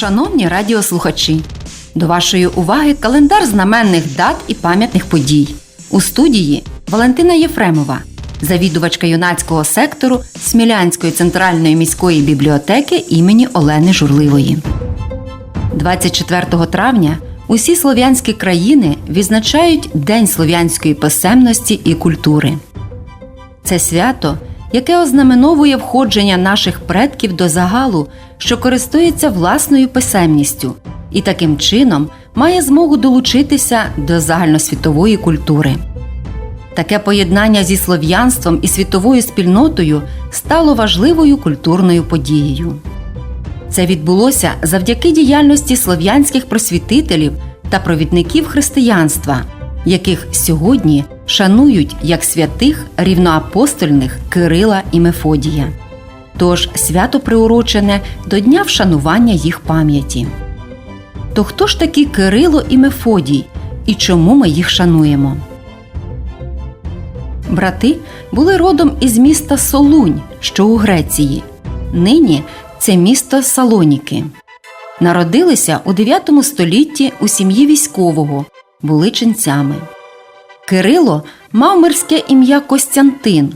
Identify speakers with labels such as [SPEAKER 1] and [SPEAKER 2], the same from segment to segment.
[SPEAKER 1] Шановні радіослухачі, до вашої уваги календар знаменних дат і пам'ятних подій. У студії Валентина Єфремова, завідувачка юнацького сектору Смілянської центральної міської бібліотеки імені Олени Журливої. 24 травня усі слов'янські країни відзначають День слов'янської писемності і культури. Це свято, яке ознаменовує входження наших предків до загалу, що користується власною писемністю, і таким чином має змогу долучитися до загальносвітової культури. Таке поєднання зі слов'янством і світовою спільнотою стало важливою культурною подією. Це відбулося завдяки діяльності слов'янських просвітителів та провідників християнства, яких сьогодні шанують як святих рівноапостольних Кирила і Мефодія. Тож свято приурочене до дня вшанування їх пам'яті. То хто ж такі Кирило і Мефодій і чому ми їх шануємо? Брати були родом із міста Солунь, що у Греції. Нині це місто Салоніки. Народилися у 9 столітті у сім'ї військового, були ченцями. Кирило мав мирське ім'я Костянтин,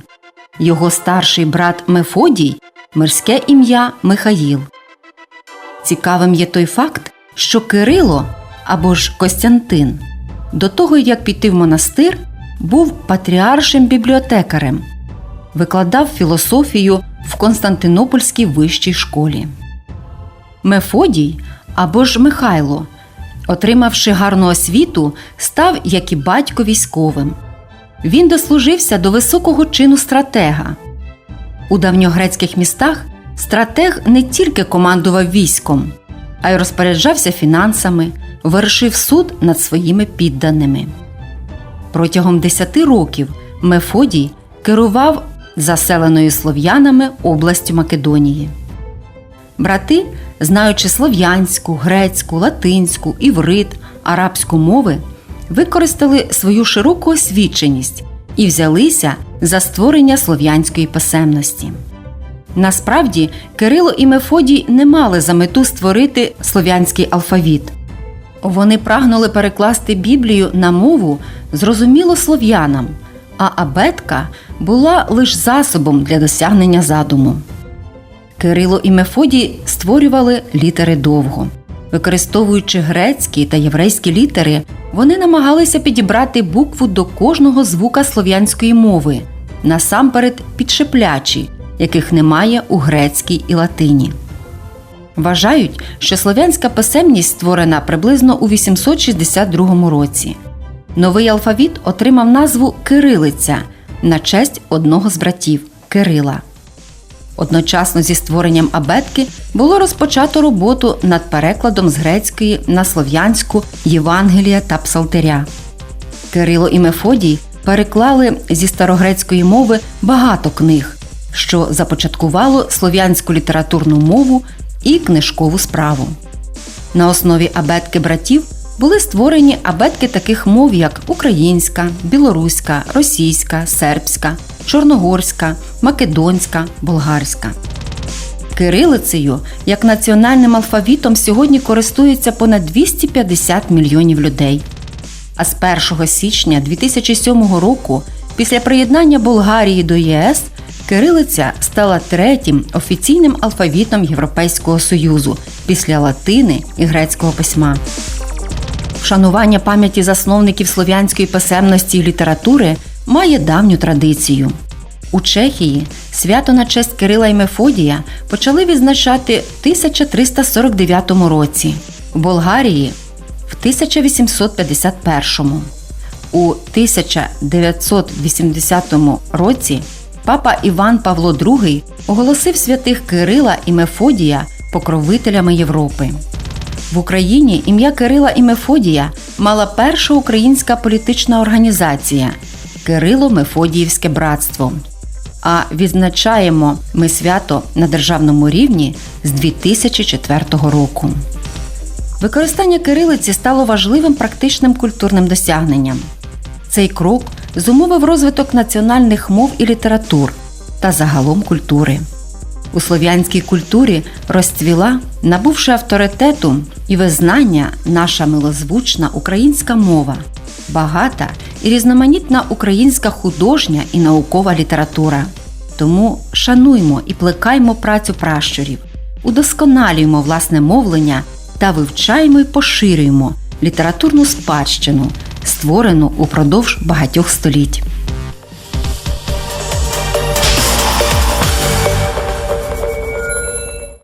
[SPEAKER 1] його старший брат Мефодій мирське ім'я Михаїл. Цікавим є той факт, що Кирило або ж Костянтин до того, як піти в монастир, був патріаршим бібліотекарем, викладав філософію в Константинопольській вищій школі. Мефодій або ж Михайло, отримавши гарну освіту, став, як і батько військовим. Він дослужився до високого чину стратега. У давньогрецьких містах стратег не тільки командував військом, а й розпоряджався фінансами, вершив суд над своїми підданими. Протягом 10 років Мефодій керував заселеною слов'янами областю Македонії. Брати, знаючи слов'янську, грецьку, латинську, іврит, арабську мови, використали свою широку освіченість і взялися за створення слов'янської писемності. Насправді, Кирило і Мефодій не мали за мету створити слов'янський алфавіт. Вони прагнули перекласти Біблію на мову зрозуміло слов'янам, а абетка була лише засобом для досягнення задуму. Кирило і Мефодій створювали літери довго. Використовуючи грецькі та єврейські літери, вони намагалися підібрати букву до кожного звука слов'янської мови, насамперед підшиплячі, яких немає у грецькій і латині. Вважають, що слов'янська писемність створена приблизно у 862 році. Новий алфавіт отримав назву Кирилиця на честь одного з братів Кирила. Одночасно зі створенням абетки було розпочато роботу над перекладом з грецької на слов'янську Євангелія та Псалтиря. Кирило і Мефодій переклали зі старогрецької мови багато книг, що започаткувало слов'янську літературну мову і книжкову справу. На основі абетки братів були створені абетки таких мов, як українська, білоруська, російська, сербська, чорногорська, македонська, болгарська. Кирилицею як національним алфавітом сьогодні користується понад 250 мільйонів людей. А з 1 січня 2007 року, після приєднання Болгарії до ЄС, кирилиця стала третім офіційним алфавітом Європейського Союзу після латини і грецького письма. Вшанування пам'яті засновників слов'янської писемності і літератури має давню традицію. У Чехії свято на честь Кирила і Мефодія почали відзначати в 1349 році, в Болгарії в 1851. У 1980 році папа Іван Павло II оголосив святих Кирила і Мефодія покровителями Європи. В Україні ім'я Кирила і Мефодія мала перша українська політична організація Кирило-Мефодіївське братство. А відзначаємо ми свято на державному рівні з 2004 року. Використання кирилиці стало важливим практичним культурним досягненням. Цей крок зумовив розвиток національних мов і літератур та загалом культури. У слов'янській культурі розцвіла, набувши авторитету і визнання, наша милозвучна українська мова, багата і різноманітна українська художня і наукова література. Тому шануймо і плекаймо працю пращурів, удосконалюємо власне мовлення та вивчаємо і поширюємо літературну спадщину, створену упродовж багатьох століть.